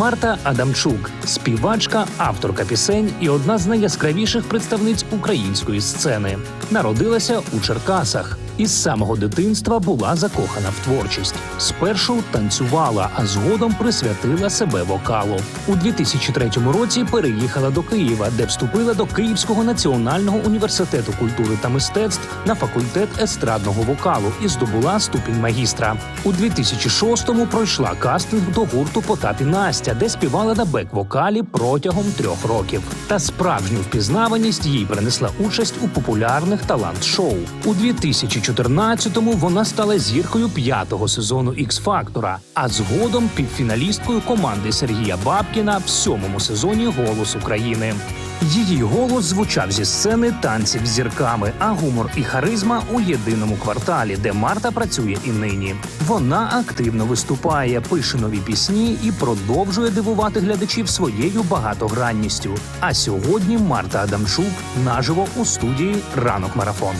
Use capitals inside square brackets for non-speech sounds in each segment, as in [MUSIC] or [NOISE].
Марта Адамчук, співачка, авторка пісень і одна з найяскравіших представниць української сцени. Народилася у Черкасах. Із самого дитинства була закохана в творчість. Спершу танцювала, а згодом присвятила себе вокалу. У 2003 році переїхала до Києва, де вступила до Київського національного університету культури та мистецтв на факультет естрадного вокалу і здобула ступінь магістра. У 2006-му пройшла кастинг до гурту Потап і Настя, де співала на бек-вокалі протягом трьох років. Та справжню впізнаваність їй принесла участь у популярних талант-шоу. У 2014-му вона стала зіркою п'ятого сезону Ікс-Фактора, а згодом півфіналісткою команди Сергія Бабкіна в сьомому сезоні Голос України. Її голос звучав зі сцени танців з зірками, а гумор і харизма у єдиному кварталі, де Марта працює і нині. Вона активно виступає, пише нові пісні і продовжує дивувати глядачів своєю багатогранністю. А сьогодні Марта Адамчук наживо у студії Ранок Марафон.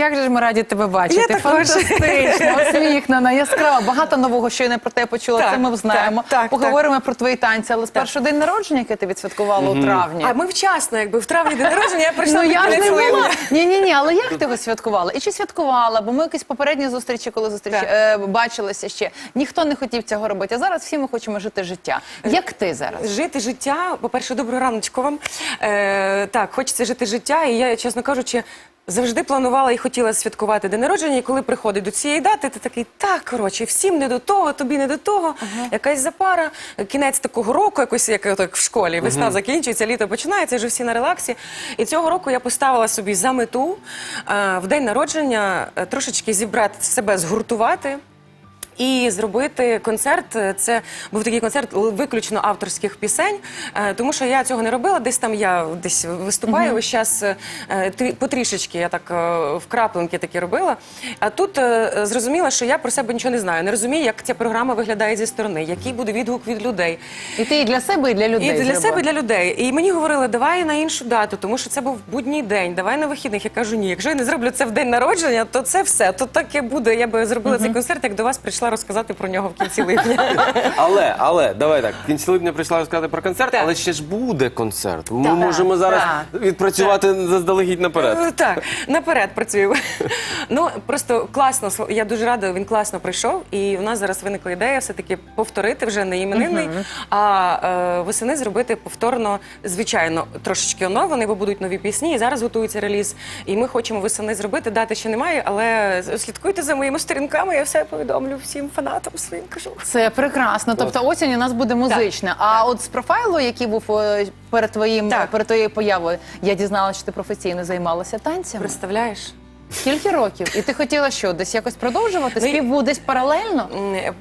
Як же ж ми раді тебе бачити? Я також. Фантастично, усміхнена, яскрава. Багато нового, що я не про те почула. Так, це ми знаємо. так, так, Поговоримо про твої танці. Але спершу день народження, яке ти відсвяткувала у травні. А ми вчасно, якби в травні день народження я прийшла Ну я ж не була. Ні, ні, ні, але як ти його святкувала? І чи святкувала? Бо ми якісь попередні зустрічі, коли зустріч е, бачилися ще. Ніхто не хотів цього робити. А зараз всі ми хочемо жити життя. Як ти зараз? Жити життя, по-перше, доброго раночку вам. Е, так, хочеться жити життя, і я, чесно кажучи, завжди планувала і хотіла святкувати день народження. І коли приходить до цієї дати, ти такий, так, коротше, всім не до того, тобі не до того. Якась запара, кінець такого року, якось як так в школі. Весна закінчується, літо починається, вже всі на релаксі. І цього року я поставила собі за мету а, в день народження е, трошечки зібрати себе, згуртувати. І зробити концерт. Це був такий концерт виключно авторських пісень, е, тому що я цього не робила. Десь там я десь виступаю весь час е, трі- потрішечки. Я так е, вкрапленки такі робила. А тут зрозуміла, що я про себе нічого не знаю. Не розумію, як ця програма виглядає зі сторони, який буде відгук від людей. І ти і для себе, і для людей. І для зробила. себе, і для людей. І мені говорили, давай на іншу дату, тому що це був будній день, давай на вихідних. Я кажу, ні, якщо я не зроблю це в день народження, то це все. То таке буде. Я би зробила цей концерт, як до вас прийшла розказати про нього в кінці липня. [LAUGHS] Але, але давай так. В кінці липня прийшла розказати про концерт, Так. але ще ж буде концерт. Ми Так, можемо зараз так. відпрацювати заздалегідь наперед. Е, Так, наперед працюємо. [LAUGHS] Ну просто класно. сл- Я дуже рада, він класно прийшов. І у нас зараз виникла ідея все-таки повторити вже не іменинний, а е, восени зробити повторно, звичайно, трошечки оновлений, бо будуть нові пісні. І зараз готується реліз. І ми хочемо восени зробити. Дати ще немає, але слідкуйте за моїми сторінками. Я все повідомлю всім фанатам своїм. Кажу. Це прекрасно. Тобто осінь у нас буде музична. А от з профайлу, який був е, перед твоїм Так. перед твоєю появою, я дізналася, що ти професійно займалася танцями. Представляєш? Скільки років? І ти хотіла що? Десь якось продовжувати? Ну, Спів був десь паралельно?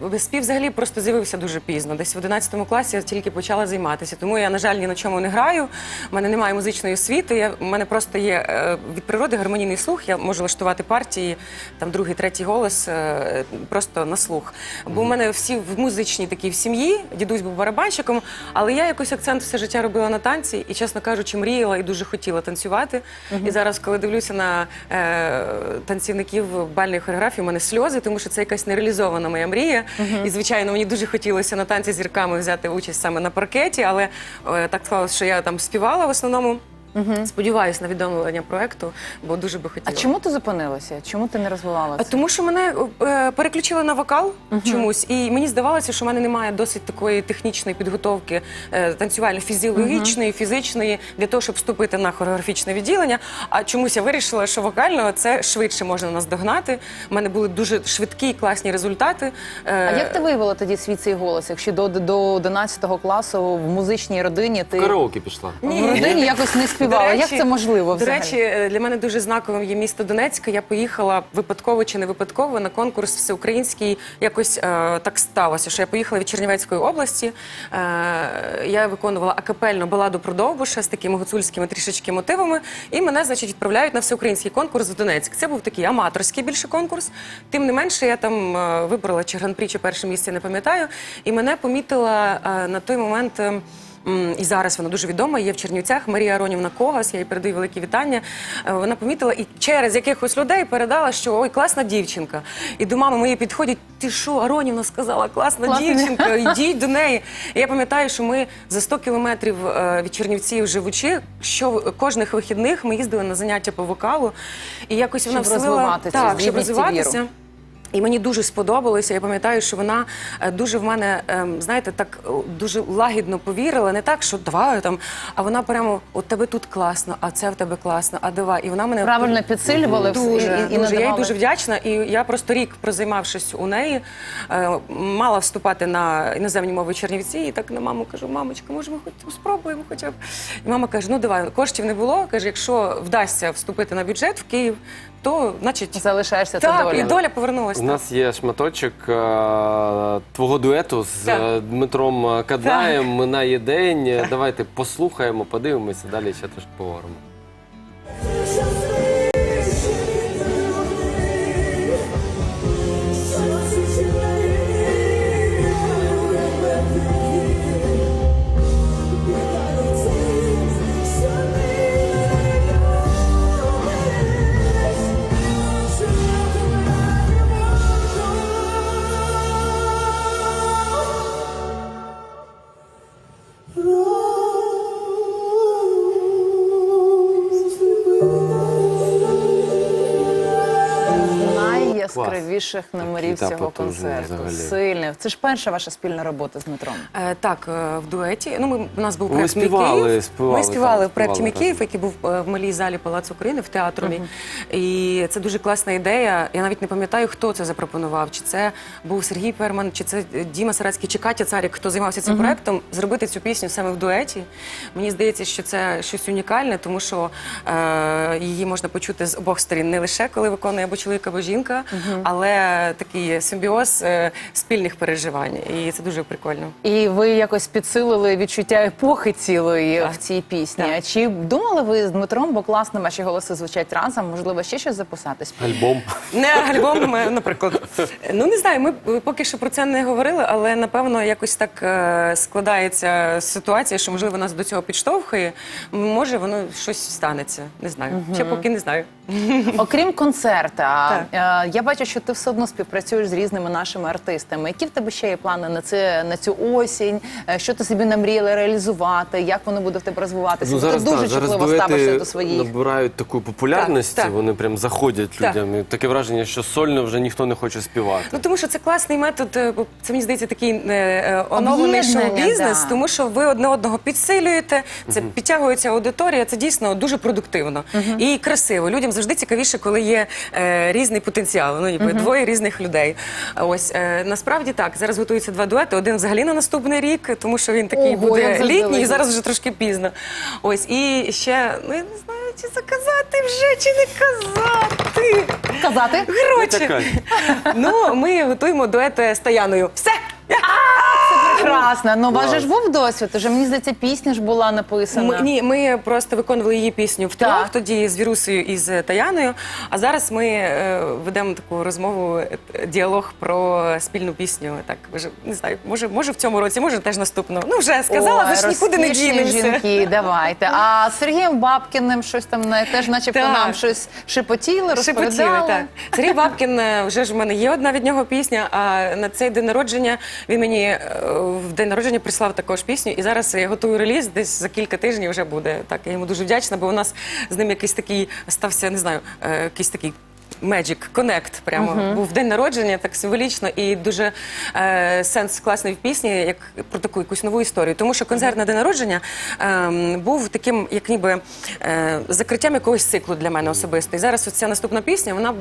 М, Спів взагалі просто з'явився дуже пізно. Десь в 11 класі я тільки почала займатися. Тому я, на жаль, ні на чому не граю. У мене немає музичної освіти. Я, у мене просто є е, від природи гармонійний слух. Я можу влаштувати партії, там другий, третій голос е, просто на слух. Бо у мене всі в музичній такій в сім'ї, дідусь був барабанщиком, але я якось акцент все життя робила на танці і, чесно кажучи, мріяла і дуже хотіла танцювати. І зараз, коли дивлюся на е, танцівників бальної хореографії, у мене сльози, тому що це якась нереалізована моя мрія. І, звичайно, мені дуже хотілося на танці з зірками взяти участь саме на паркеті, але е, так склалося, що я там співала в основному. Сподіваюсь на відновлення проекту, бо дуже би хотіла. А чому ти зупинилася? Чому ти не розвивала А це? Тому що мене е, переключили на вокал чомусь, і мені здавалося, що в мене немає досить такої технічної підготовки е, танцювально-фізіологічної, фізичної для того, щоб вступити на хореографічне відділення. А чомусь я вирішила, що вокально це швидше можна наздогнати. У мене були дуже швидкі і класні результати. Е, А як ти виявила тоді свій цей голос? Якщо до, до 11 класу в музичній родині ти Караоке пішла. в родині якось не співала? Як це можливо До речі, е, для мене дуже знаковим є місто Донецьк. Я поїхала випадково чи не випадково на конкурс всеукраїнський. Якось е, так сталося, що я поїхала від Чернівецької області. Е, я виконувала акапельну баладу про Довбуша з такими гуцульськими трішечки мотивами. І мене, значить, відправляють на всеукраїнський конкурс в Донецьк. Це був такий аматорський більше конкурс. Тим не менше, я там е, вибрала чи гран-прі, чи перше місце, не пам'ятаю. І мене помітила е, на той момент. е, і зараз вона дуже відома, є в Чернівцях. Марія Аронівна Когас, я їй передаю великі вітання. Е, Вона помітила і через якихось людей передала, що ой, класна дівчинка. І до мами моєї підходять, ти що, Аронівна сказала, класна Класна дівчинка, [LAUGHS] йдіть до неї. І я пам'ятаю, що ми за 100 кілометрів е, від Чернівців живучи, що кожних вихідних ми їздили на заняття по вокалу. І якось вона вселила так, щоб розвиватися. віру. І мені дуже сподобалося. Я пам'ятаю, що вона е, дуже в мене, ем, знаєте, так е, дуже лагідно повірила. Не так, що давай там, а вона прямо от тебе тут класно, а це в тебе класно, а давай. І вона мене Правильно підсилювали Дуже, і, і дуже. Я їй дуже вдячна. І я просто рік прозаймавшись у неї, е, мала вступати на іноземні мови Чернівці. І так на маму кажу: мамочка, може, ми хоч спробуємо хоча б. І мама каже: ну давай, коштів не було. Каже, якщо вдасться вступити на бюджет в Київ, то значить Залишаєшся це так, доля. і доля повернулася. У нас є шматочок е, твого дуету з Так. е, Дмитром Каднаєм. Минає день. Давайте послухаємо, подивимося, далі ще трошки поговоримо. Найяскравіших номерів та, цього потужний концерту. взагалі. Сильний. Це ж перша ваша спільна робота з Дмитром. Е, так, е, в дуеті. Ну, ми, у нас був Ви проект «Мій співали, Київ». співали, Ми співали так, в проєкті «Мій співали Київ», який був е, в малій залі Палацу України в театрі. І це дуже класна ідея. Я навіть не пам'ятаю, хто це запропонував. Чи це був Сергій Перман, чи це Діма Сарацький, чи Катя Царік, хто займався цим проєктом, зробити цю пісню саме в дуеті. Мені здається, що це щось унікальне, тому що е, її можна почути з обох сторін. Не лише коли виконує або чоловік, або жінка, але такий симбіоз е, спільних переживань. І це дуже прикольно. І ви якось підсилили відчуття епохи цілої Так. в цій пісні. Так. Чи думали ви з Дмитром, бо класно ваші голоси звучать разом? Можливо, ще щось записатись? Альбом. Не альбом, наприклад. Ну не знаю, ми поки що про це не говорили, але напевно якось так е, складається ситуація, що можливо нас до цього підштовхує. Може, воно щось станеться. Не знаю. Ще поки не знаю. Окрім концерта, Так. е, я бачу, що ти все одно співпрацюєш з різними нашими артистами. Які в тебе ще є плани на це на цю осінь? Е, Що ти собі намріяла реалізувати? Як воно буде в тебе розвиватися? Ну, зараз, ти дуже так, чутливо ставишся до своїх. набирають таку популярність, Так, так. вони прям заходять Так. людям. І таке враження, що сольно вже ніхто не хоче співати. Ну тому що це класний метод. е, Це мені здається такий е, е, оновлений шоу-бізнес, да. тому що ви одне одного підсилюєте. Це підтягується аудиторія. Це дійсно дуже продуктивно і красиво. Людям завжди цікавіше, коли є е, різний потенціал. Ну ніби двоє різних людей. Ось е, насправді так. Зараз готуються два дуети. Один взагалі на наступний рік, тому що він такий Ого, буде літній, і зараз вже трошки пізно. Ось і ще ну я не знаю, чи заказати вже, чи не казати. Казати? Коротше, ну ми готуємо дует з Таяною. Все. Прекрасно. Ну, у вас же ж був досвід. Уже мені здається, пісня ж була написана. Ми, ні, ми просто виконували її пісню втрьох, Так. тоді з Вірусею і з Таяною. А зараз ми е, ведемо таку розмову, е, діалог про спільну пісню. Так, вже не знаю, може, може в цьому році, може теж наступного. Ну вже сказала, Ой, значить нікуди не розкішні дінемося. жінки, давайте. А з Сергієм Бабкіним щось там не- теж, начебто, Так. нам щось шепотіли, розповідали. Шепотіли, так. Сергій Бабкін, е, вже ж в мене є одна від нього пісня, а на цей день народження він мені е, в день народження прислав також пісню, і зараз я готую реліз, десь за кілька тижнів вже буде. Так, я йому дуже вдячна, бо у нас з ним якийсь такий стався, не знаю, е, якийсь такий. Magic, Connect прямо був день народження, так символічно і дуже е, сенс класний в пісні, як про таку якусь нову історію. Тому що концерт на день народження ем, був таким, як ніби е, закриттям якогось циклу для мене особисто. І зараз оця наступна пісня, вона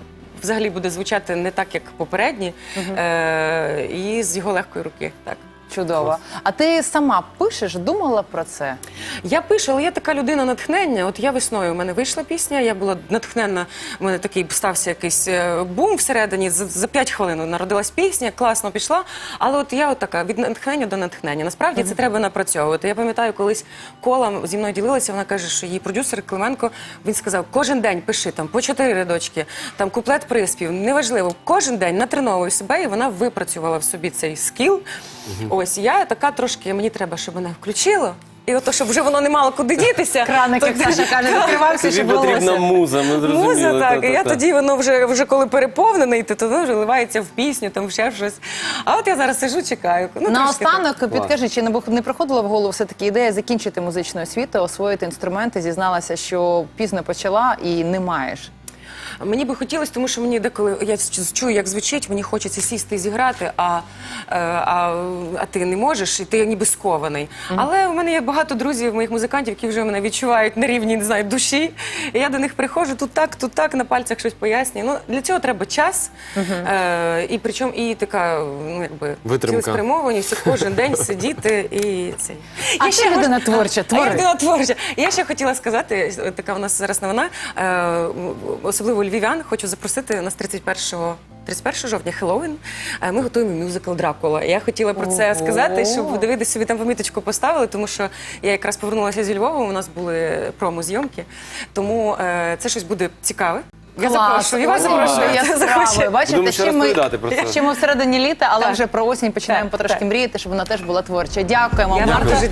взагалі буде звучати не так, як попередні, е, і з його легкої руки. Так. Чудово. А ти сама пишеш, думала про це? Я пишу, але я така людина натхнення. От я весною у мене вийшла пісня, я була натхненна. У мене такий стався якийсь е, бум всередині. За, за 5 хвилин народилась пісня, класно пішла. Але от я от така від натхнення до натхнення. Насправді це треба напрацьовувати. Я пам'ятаю, колись кола зі мною ділилася. Вона каже, що її продюсер Клименко він сказав: кожен день пиши там по чотири рядочки, там куплет приспів. Неважливо, кожен день натреновуй себе, і вона випрацювала в собі цей скіл. Ось я така трошки, мені треба, щоб мене включило. І ото, щоб вже воно не мало куди дітися. Краник, як Саша каже, [LAUGHS] відкривався, Тобі щоб потрібна муза, ми зрозуміли. Муза, так, і я тоді воно вже, вже коли переповнений, то воно вже ливається в пісню, там ще щось. А от я зараз сижу, чекаю. Ну, трошки Наостанок, підкажи, чи не бу- не приходила в голову все-таки ідея закінчити музичну освіту, освоїти інструменти, зізналася, що пізно почала і не маєш. Мені би хотілося, тому що мені деколи я чую, як звучить, мені хочеться сісти і зіграти, а, е, а, а ти не можеш, і ти ніби скований. Але в мене є багато друзів, моїх музикантів, які вже мене відчувають на рівні не знаю, душі. І я до них приходжу тут так, тут так, на пальцях щось пояснюю. Ну для цього треба час. Е, і причому і така ну якби цілеспрямованість, кожен день [LAUGHS] сидіти і цей. А Я ще людина творча, А я людина творча. Я ще хотіла сказати, така у нас зараз новина, е, особливо львів'ян, хочу запросити нас 31 31 жовтня Хеллоуін. Е, Ми готуємо мюзикл Дракула. Я хотіла про це Ого. сказати, щоб ви десь собі там поміточку поставили, тому що я якраз повернулася зі Львова. У нас були промо-зйомки, тому е, це щось буде цікаве. Я запрошую, і вас запрошую. яскраво. Захочу. Бачите, ще ми, про це. ще ми всередині літа, але Так. вже про осінь починаємо Так, потрошки так. мріяти, щоб вона теж була творча. Дякуємо Марта.